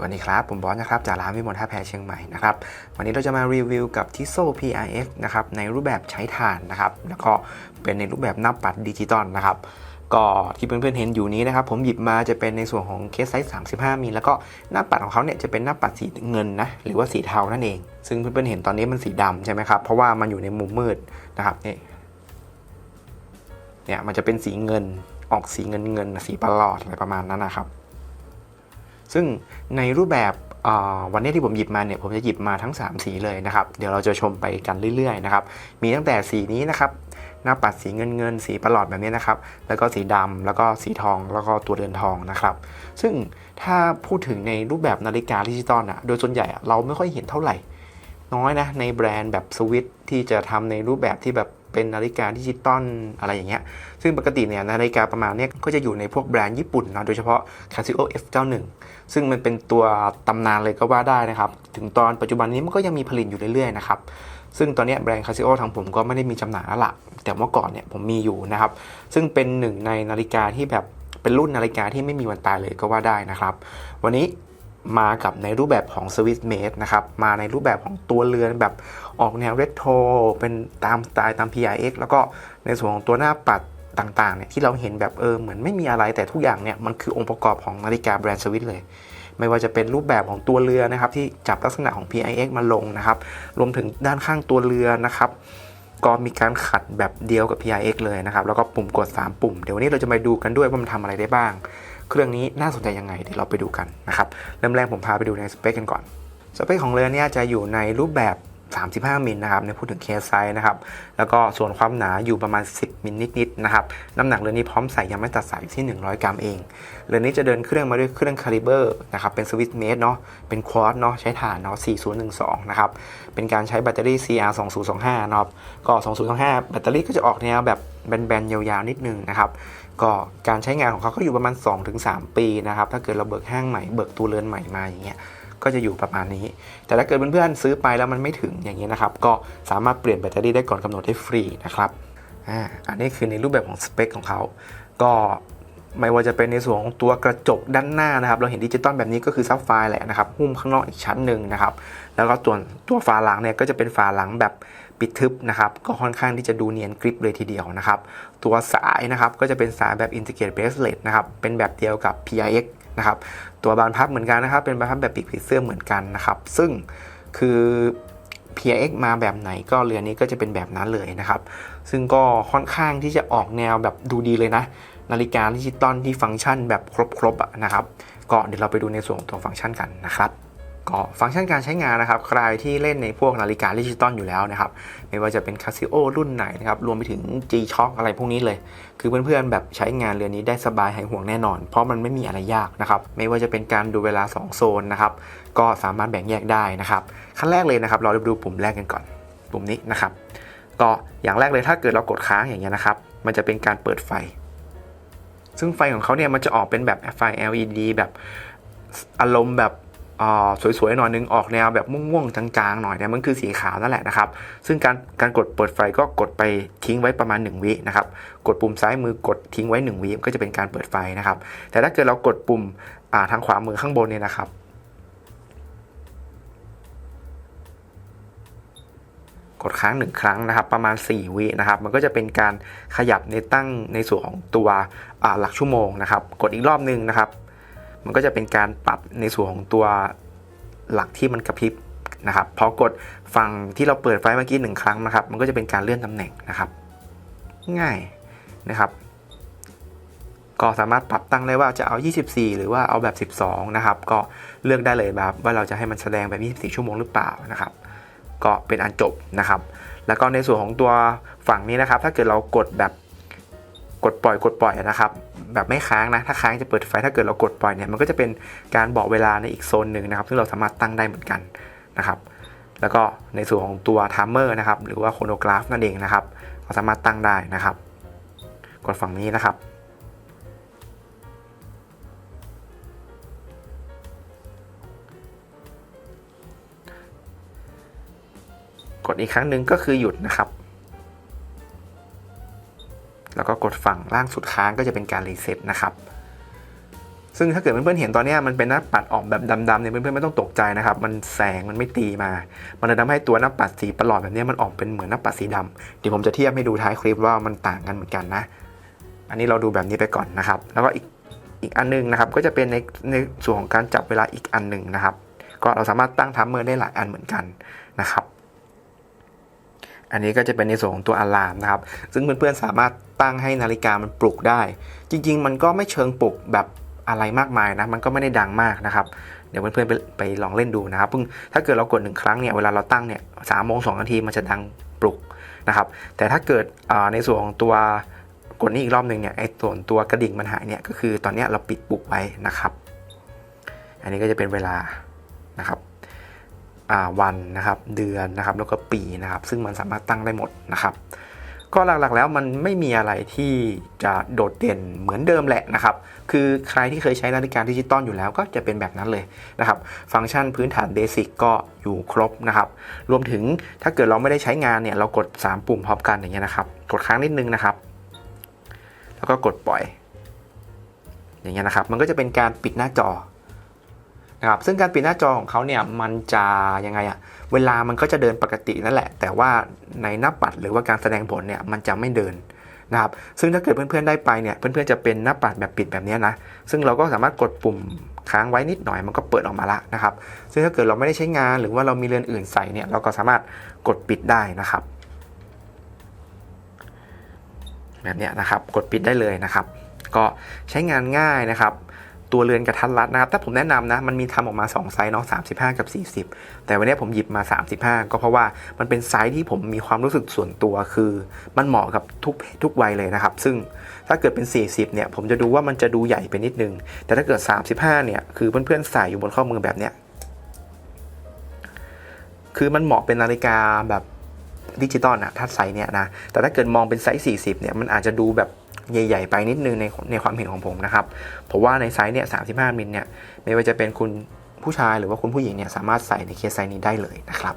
สวัสดีครับ ผมบอสนะครับ จากร้านวิมลท่าแพเชียงใหม่นะครับ วันนี้เราจะมารีวิวกับทิโซ PRX นะครับ ในรูปแบบใช้ถ่านนะครับ แล้วก็เป็นในรูปแบบหน้าปัดดิจิตอลนะครับ ก็ที่เพื่อนๆเห็นอยู่นี้นะครับ ผมหยิบมาจะเป็นในส่วนของเคสไซส์ 35 มิล แล้วก็หน้าปัดของเขาเนี่ยจะเป็นหน้าปัดสีเงินนะ หรือว่าสีเทานั่นเอง ซึ่งเพื่อนๆเห็นตอนนี้มันสีดำใช่ไหมครับ เพราะว่ามันอยู่ในมุมมืดนะครับ นี่ เนี่ยมันจะเป็นสีเงิน ออกสีเงินเงินสีประหลอดอะไรประมาณนั้นนะครับ ซึ่งในรูปแบบวันนี้ที่ผมหยิบมาเนี่ยผมจะหยิบมาทั้ง 3 สีเลยนะครับ เดี๋ยวเราจะชมไปกันเรื่อยๆนะครับ มีตั้งแต่สีนี้นะครับ หน้าปัดสีเงินเงินสีประหลอดแบบนี้นะครับ แล้วก็สีดำแล้วก็สีทองแล้วก็ตัวเรือนทองนะครับ ซึ่งถ้าพูดถึงในรูปแบบนาฬิกาดิจิตอลอะโดยส่วนใหญ่เราไม่ค่อยเห็นเท่าไหร่ น้อยนะในแบรนด์แบบสวิตที่จะทำในรูปแบบที่แบบ เป็นนาฬิกาดิจิตอลอะไรอย่างเงี้ย ซึ่งปกติเนี่ยนาฬิกาประมาณเนี้ยก็จะอยู่ในพวกแบรนด์ญี่ปุ่นนะโดยเฉพาะ Casio F91 ซึ่งมันเป็นตัวตำนานเลยก็ว่าได้นะครับ ถึงตอนปัจจุบันนี้มันก็ยังมีผลิตอยู่เรื่อยๆนะครับซึ่งตอนนี้แบรนด์ Casio ทางผมก็ไม่ได้มีจำหน่ายแล้วละแต่เมื่อก่อนเนี่ยผมมีอยู่นะครับ ซึ่งเป็นหนึ่งในนาฬิกาที่แบบเป็นรุ่นนาฬิกาที่ไม่มีวันตายเลยก็ว่าได้นะครับ วันนี้ มากับในรูปแบบของ Swiss Made นะครับ มาในรูปแบบของตัวเรือนแบบออกแนวเรทโทรเป็นตามสไตล์ตาม PRX แล้วก็ในส่วนของตัวหน้าปัดต่างๆเนี่ยที่เราเห็นแบบเออเหมือนไม่มีอะไรแต่ทุกอย่างเนี่ยมันคือองค์ประกอบของนาฬิกาแบรนด์สวิสเลย ไม่ว่าจะเป็นรูปแบบของตัวเรือนะครับที่จับลักษณะของ PIX มาลงนะครับ รวมถึงด้านข้างตัวเรือนะครับก็มีการขัดแบบเดียวกับ PIX เลยนะครับ แล้วก็ปุ่มกด 3 ปุ่ม เดี๋ยววันนี้เราจะมาดูกันด้วยว่ามันทำอะไรได้บ้าง เครื่องนี้น่าสนใจยังไงเดี๋ยวเราไปดูกันนะครับเริ่มแรกผมพาไปดูในสเปคกันก่อนสเปคของเรือเนี่ยจะอยู่ในรูปแบบ 35 มิลนะครับในพูดถึงเคสไซส์นะครับ แล้วก็ส่วนความหนาอยู่ประมาณ 10 มิลนิดๆนะครับ น้ำหนักเรือนี้พร้อมใส่ยังไม่ตัดสายที่ 100 กรัมเอง เรือนี้จะเดินเครื่องมาด้วยเครื่องคาลิเบอร์นะครับ เป็นสวิตเมดเนาะ เป็นควอตเนาะ ใช้ถ่านเนาะ 4012 นะครับ เป็นการใช้แบตเตอรี่ CR 2025นะครับ ก็ 2025 แบตเตอรี่ก็จะออกแนวแบบแบนๆ ยาวๆ นิดนึงนะครับ ก็การใช้งานของเขาก็อยู่ประมาณ 2-3 ปีนะครับ ถ้าเกิดเราเบิกห้างใหม่เบิกตัวเรือนใหม่มาอย่างเงี้ยก็จะอยู่ประมาณนี้ แต่ถ้าเกิดเพื่อนๆซื้อไปแล้วมันไม่ถึงอย่างนี้ยนะครับ ก็สามารถเปลี่ยนแบตเตอรี่ได้ก่อนกำหนดได้ฟรีนะครับอ่าอันนี้คือในรูปแบบของสเปคของเขา ก็ไม่ว่าจะเป็นในส่วนของตัวกระจกด้านหน้านะครับ เราเห็นดิจิตอลแบบนี้ก็คือซับไฟแหละนะครับหุ้มข้างนอกอีกชั้นหนึ่งนะครับ แล้วก็ตัวตัวฝาหลังเนี่ยก็จะเป็นฝาหลังแบบ ปิดทึบนะครับ ก็ค่อนข้างที่จะดูเนียนกริปเลยทีเดียวนะครับ ตัวสายนะครับก็จะเป็นสายแบบ Integrated Bracelet นะครับ เป็นแบบเดียวกับ PIX นะครับ ตัวบานพับเหมือนกันนะครับ เป็นบานพับแบบปีกผีเสื้อเหมือนกันนะครับ ซึ่งคือ PRX มาแบบไหนก็เรือนี้ก็จะเป็นแบบนั้นเลยนะครับ ซึ่งก็ค่อนข้างที่จะออกแนวแบบดูดีเลยนะ นาฬิกาดิจิตอลที่ฟังก์ชันแบบครบๆนะครับ ก็เดี๋ยวเราไปดูในส่วนของตัวฟังก์ชันกันนะครับ ก็ฟังก์ชันการใช้งานนะครับ ใครที่เล่นในพวกนาฬิกาดิจิตอลอยู่แล้วนะครับ ไม่ว่าจะเป็น Casio รุ่นไหนนะครับ รวมไปถึง G-Shock อะไรพวกนี้เลย คือเพื่อนๆแบบใช้งานเรือนนี้ได้สบายหายห่วงแน่นอน เพราะมันไม่มีอะไรยากนะครับ ไม่ว่าจะเป็นการดูเวลา 2 โซนนะครับ ก็สามารถแบ่งแยกได้นะครับ ขั้นแรกเลยนะครับ เราดูปุ่มแรกกันก่อน ปุ่มนี้นะครับ ก็อย่างแรกเลยถ้าเกิดเรากดค้างอย่างเงี้ยนะครับ มันจะเป็นการเปิดไฟ ซึ่งไฟของเขาเนี่ยมันจะออกเป็นแบบไฟ LED แบบอารมณ์แบบ สวยๆหน่อยนึงออกแนวแบบม่วงๆจางๆหน่อยเนี่ยมันคือสีขาวนั่นแหละนะครับ ซึ่งการการกดเปิดไฟก็กดไปทิ้งไว้ประมาณ 1 วินะครับ กดปุ่มซ้ายมือกดทิ้งไว้ 1 วิก็จะเป็นการเปิดไฟนะครับ แต่ถ้าเกิดเรากดปุ่มทางขวามือข้างบนเนี่ยนะครับกดค้างหนึ่งครั้งนะครับ ประมาณ 4 วินะครับ มันก็จะเป็นการขยับในตั้งในส่วนของตัวหลักชั่วโมงนะครับ กดอีกรอบหนึงนะครับ มันก็จะเป็นการปรับในส่วนของตัวหลักที่มันกระพริบนะครับพอกดฝั่งที่เราเปิดไฟเมื่อกี้หนึ่งครั้งนะครับ มันก็จะเป็นการเลื่อนตำแหน่งนะครับ ง่ายนะครับ ก็สามารถปรับตั้งได้ว่าจะเอา 24 หรือว่าเอาแบบ 12 นะครับ ก็เลือกได้เลยแบบว่าเราจะให้มันแสดงแบบ 24 ชั่วโมงหรือเปล่านะครับ ก็เป็นอันจบนะครับ แล้วก็ในส่วนของตัวฝั่งนี้นะครับ ถ้าเกิดเรากดแบบกดปล่อยกดปล่อยนะครับ แบบไม่ค้างนะ ถ้าค้างจะเปิดไฟ ถ้าเกิดเรากดปล่อยเนี่ยมันก็จะเป็นการบอกเวลาในอีกโซนหนึ่งนะครับ ซึ่งเราสามารถตั้งได้เหมือนกันนะครับแล้วก็ในส่วนของตัวไทม์เมอร์นะครับหรือว่าโคโนกราฟนั่นเองนะครับเราสามารถตั้งได้นะครับ กดฝั่งนี้นะครับ กดอีกครั้งหนึ่งก็คือหยุดนะครับ แล้วก็กดฝั่งล่างสุดค้างก็จะเป็นการรีเซ็ตนะครับ ซึ่งถ้าเกิดเพื่อนๆเห็นตอนนี้มันเป็นหน้าปัดออกแบบดำๆเนี่ยเพื่อนๆไม่ต้องตกใจนะครับ มันแสงมันไม่ตีมา มันเลยทำให้ตัวหน้าปัดสีประหลอดแบบนี้มันออกเป็นเหมือนหน้าปัดสีดำเดี๋ยวผมจะเทียบให้ดูท้ายคลิปว่ามันต่างกันเหมือนกันนะ อันนี้เราดูแบบนี้ไปก่อนนะครับ แล้วก็อีกอีกอันหนึงนะครับ ก็จะเป็นในในส่วนของการจับเวลาอีกอันหนึ่งนะครับ ก็เราสามารถตั้งทัมเมอร์ได้หลายอันเหมือนกันนะครับ อันนี้ก็จะเป็นในส่วนของตัวอะลามนะครับ ซึ่งเพื่อนๆสามารถ ตั้งให้นาฬิกามันปลุกได้ จริง ๆ มันก็ไม่เชิงปลุกแบบอะไรมากมายนะ มันก็ไม่ได้ดังมากนะครับ เดี๋ยวเพื่อนๆไปไปลองเล่นดูนะครับเพิ่งถ้าเกิดเรากดหนึ่งครั้งเนี่ย เวลาเราตั้งเนี่ยสามโมงสองนาทีมันจะดังปลุกนะครับ แต่ถ้าเกิดในส่วนของตัวกดนี้อีกรอบหนึ่งเนี่ย ไอ้ส่วนตัวกระดิ่งมันหายเนี่ย ก็คือตอนนี้เราปิดปลุกไว้นะครับ อันนี้ก็จะเป็นเวลานะครับวันนะครับ เดือนนะครับ แล้วก็ปีนะครับ ซึ่งมันสามารถตั้งได้หมดนะครับ ก็หลักๆแล้วมันไม่มีอะไรที่จะโดดเด่นเหมือนเดิมแหละนะครับ คือใครที่เคยใช้นาฬิกาดิจิตอลอยู่แล้วก็จะเป็นแบบนั้นเลยนะครับ ฟังก์ชันพื้นฐานเบสิกก็อยู่ครบนะครับ รวมถึงถ้าเกิดเราไม่ได้ใช้งานเนี่ยเรากด 3 ปุ่มพร้อมกันอย่างเงี้ยนะครับ กดค้างนิดนึงนะครับ แล้วก็กดปล่อย อย่างเงี้ยนะครับ มันก็จะเป็นการปิดหน้าจอ นะครับซึ่งการปิดหน้าจอของเขาเนี่ยมันจะยังไงอะเวลามันก็จะเดินปกตินั่นแหละ แต่ว่าในหน้าปัดหรือว่าการแสดงผลเนี่ยมันจะไม่เดินนะครับซึ่งถ้าเกิดเพื่อนๆได้ไปเนี่ยเพื่อนๆจะเป็นหน้าปัดแบบปิดแบบนี้นะซึ่งเราก็สามารถกดปุ่มค้างไว้นิดหน่อยมันก็เปิดออกมาละนะครับซึ่งถ้าเกิดเราไม่ได้ใช้งานหรือว่าเรามีเรือนอื่นใส่เนี่ยเราก็สามารถกดปิดได้นะครับ แบบนี้นะครับกดปิดได้เลยนะครับ ก็ใช้งานง่ายนะครับ ตัวเรือนกระทัดรัดนะครับถ้าผมแนะนำนะมันมีทำออกมา 2 ไซส์เนาะ35กับ 40 แต่วันนี้ผมหยิบมา 35 ก็เพราะว่ามันเป็นไซส์ที่ผมมีความรู้สึกส่วนตัวคือ มันเหมาะกับทุกเพศทุกวัยเลยนะครับ ซึ่งถ้าเกิดเป็น 40 เนี่ย ผมจะดูว่ามันจะดูใหญ่ไปนิดนึง แต่ถ้าเกิด 35 เนี่ย คือเพื่อนๆใส่อยู่บนข้อมือแบบเนี้ยคือมันเหมาะเป็นนาฬิกาแบบดิจิตอลอะถ้าไซส์เนี่ยนะแต่ถ้าเกิดมองเป็นไซส์40 เนี่ยมันอาจจะดูแบบ ใหญ่ๆไปนิดนึงในในความเห็นของผมนะครับ เพราะว่าในไซส์เนี่ย35มิลเนี่ยไม่ว่าจะเป็นคุณผู้ชายหรือว่าคุณผู้หญิงเนี่ยสามารถใส่ในเคสไซส์นี้ได้เลยนะครับ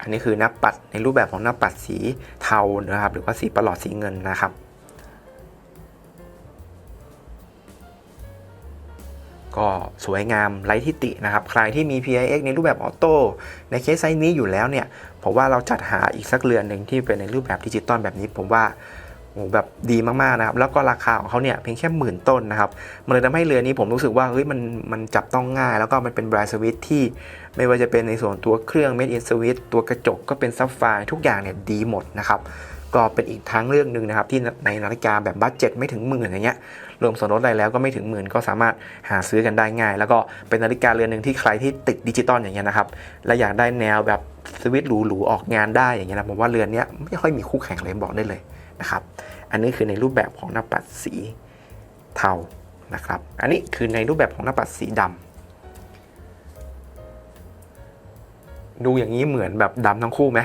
อันนี้คือหน้าปัดในรูปแบบของหน้าปัดสีเทานะครับ หรือว่าสีประหลอดสีเงินนะครับ ก็สวยงามไร้ทิฏฐินะครับ ใครที่มี PIX ในรูปแบบออโต้ในเคสไซส์นี้อยู่แล้วเนี่ยผมว่าเราจัดหาอีกสักเรือนหนึ่งที่เป็นในรูปแบบดิจิตอลแบบนี้ ผมว่าโอ้แบบดีมากๆนะครับ แล้วก็ราคาของเขาเนี่ยเพียงแค่หมื่นต้นนะครับ มันเลยทำให้เรือนนี้ผมรู้สึกว่าเฮ้ยมันมันจับต้องง่าย แล้วก็มันเป็นแบรนด์สวิตที่ไม่ว่าจะเป็นในส่วนตัวเครื่อง Made in Swiss ตัวกระจกก็เป็นซับไฟทุกอย่างเนี่ยดีหมดนะครับ ก็เป็นอีกทางเรื่องหนึ่งนะครับ ที่ในนาฬิกาแบบบัตเจ็ตไม่ถึงหมื่นอย่างเงี้ยรวมส่วนลดอะไรแล้วก็ไม่ถึงหมื่นก็สามารถหาซื้อกันได้ง่าย แล้วก็เป็นนาฬิกาเรือนหนึ่งที่ใครที่ติดดิจิตอลอย่างเงี้ยนะครับและอยากได้แนวแบบสวิตช์หรูๆออกงานได้อย่างเงี้ยนะผมว่าเรือนเนี้ยไม่ค่อยมีคู่แข่งเลยบอกได้เลยนะครับอันนี้คือในรูปแบบของหน้าปัดสีเทานะครับอันนี้คือในรูปแบบของหน้าปัดสีดำดูอย่างนี้เหมือนแบบดำทั้งคู่ไหม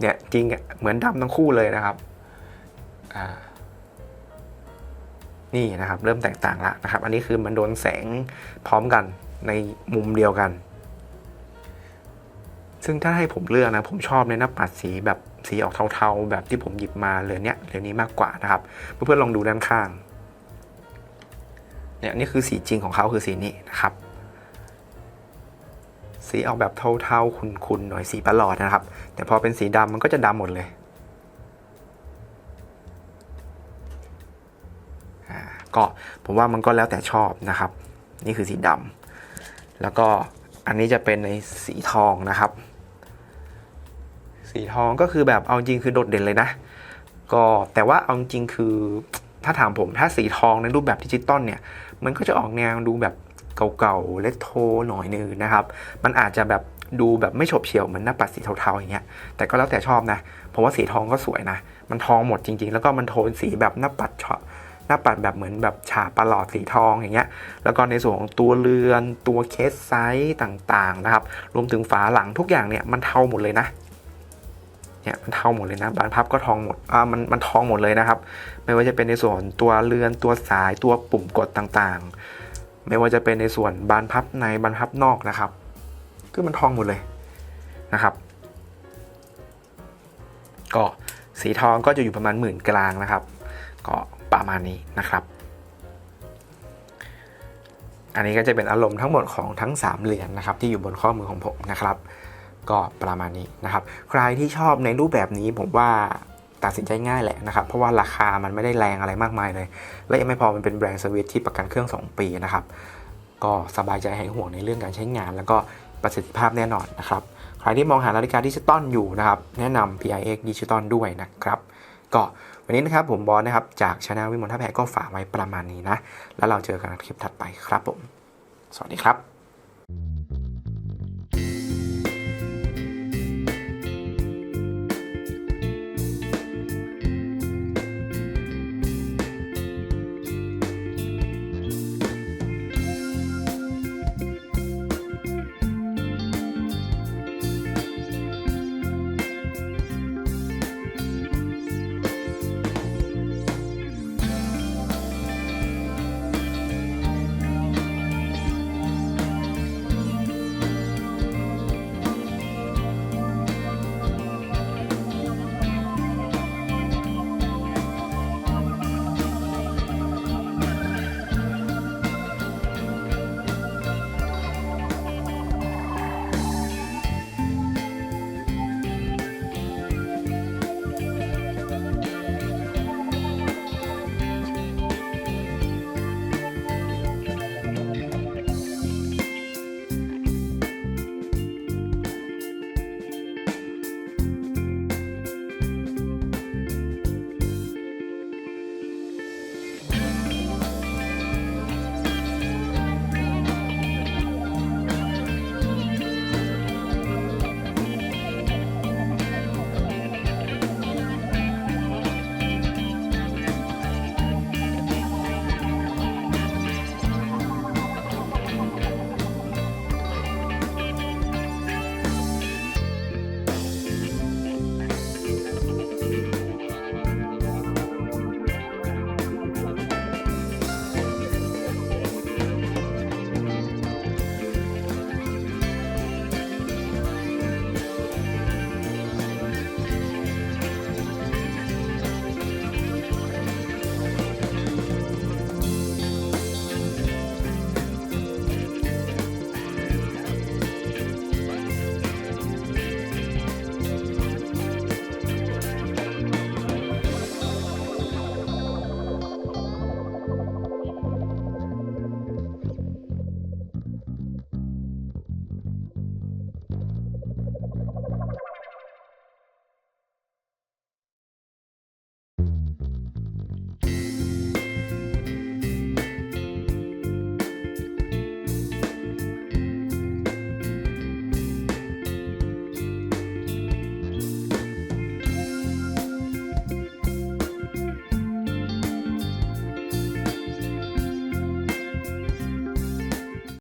เนี่ยจริงอะเหมือนดำทั้งคู่เลยนะครับอ่านี่นะครับ เริ่มแตกต่างล้วนะครับ อันนี้คือมันโดนแสงพร้อมกันในมุมเดียวกัน ซึ่งถ้าให้ผมเลือกนะ ผมชอบในหน้าปัดสีแบบสีออกเทาๆ แบบที่ผมหยิบมาเลยเนี้ยเรือนนี้มากกว่านะครับ เพื่อนๆลองดูด้านข้างเนี่ยนี่คือสีจริงของเขาคือสีนี้นะครับ สีออกแบบเทาๆขุ่นๆหน่อยสีประหลอดนะครับ แต่พอเป็นสีดำมันก็จะดำหมดเลยก็ผมว่ามันก็แล้วแต่ชอบนะครับ นี่คือสีดำแล้วก็อันนี้จะเป็นในสีทองนะครับ สีทองก็คือแบบเอาจริงคือโดดเด่นเลยนะ ก็แต่ว่าเอาจริงคือถ้าถามผมถ้าสีทองในรูปแบบดิจิตอลเนี่ย มันก็จะออกแนวดูแบบ เก่าๆเลทโทหน่อยนึงนะครับ มันอาจจะแบบดูแบบไม่ฉบเฉี่ยวเหมือนหน้าปัดสีเทาๆอย่างเงี้ย แต่ก็แล้วแต่ชอบนะ ผมว่าสีทองก็สวยนะ มันทองหมดจริง ๆ แล้วก็มันโทนสีแบบหน้าปัดหน้าปัดแบบเหมือนแบบฉาบประหลอดสีทองอย่างเงี้ย แล้วก็ในส่วนของตัวเรือน ตัวเคสไซส์ต่างๆนะครับ รวมถึงฝาหลังทุกอย่างเนี่ยมันเทาหมดเลยนะเนี่ยมันเทาหมดเลยนะบานพับก็ทองหมดอ่ามันมันทองหมดเลยนะครับ ไม่ว่าจะเป็นในส่วนตัวเรือนตัวสายตัวปุ่มกดต่างๆ ไม่ว่าจะเป็นในส่วนบานพับในบานพับนอกนะครับคือมันทองหมดเลยนะครับ ก็สีทองก็จะอยู่ประมาณหมื่นกลางนะครับ ก็ประมาณนี้นะครับ อันนี้ก็จะเป็นอารมณ์ทั้งหมดของทั้ง 3 เหรียญนะครับ ที่อยู่บนข้อมือของผมนะครับ ก็ประมาณนี้นะครับ ใครที่ชอบในรูปแบบนี้ผมว่า ตัดสินใจง่ายแหละนะครับ เพราะว่าราคามันไม่ได้แรงอะไรมากมายเลย และยังไม่พอมันเป็นแบรนด์สวิตที่ประกันเครื่อง 2 ปีนะครับ ก็สบายใจหายห่วงในเรื่องการใช้งาน แล้วก็ประสิทธิภาพแน่นอนนะครับ ใครที่มองหานาฬิกาดิจิตอลอยู่นะครับ แนะนำ PIX ดิจิตอลด้วยนะครับ ก็วันนี้นะครับผมบอสนะครับ จากช anel วิมลท่าแพก็ฝากไว้ประมาณนี้นะ แล้วเราเจอกันในคลิปถัดไปครับผม สวัสดีครับ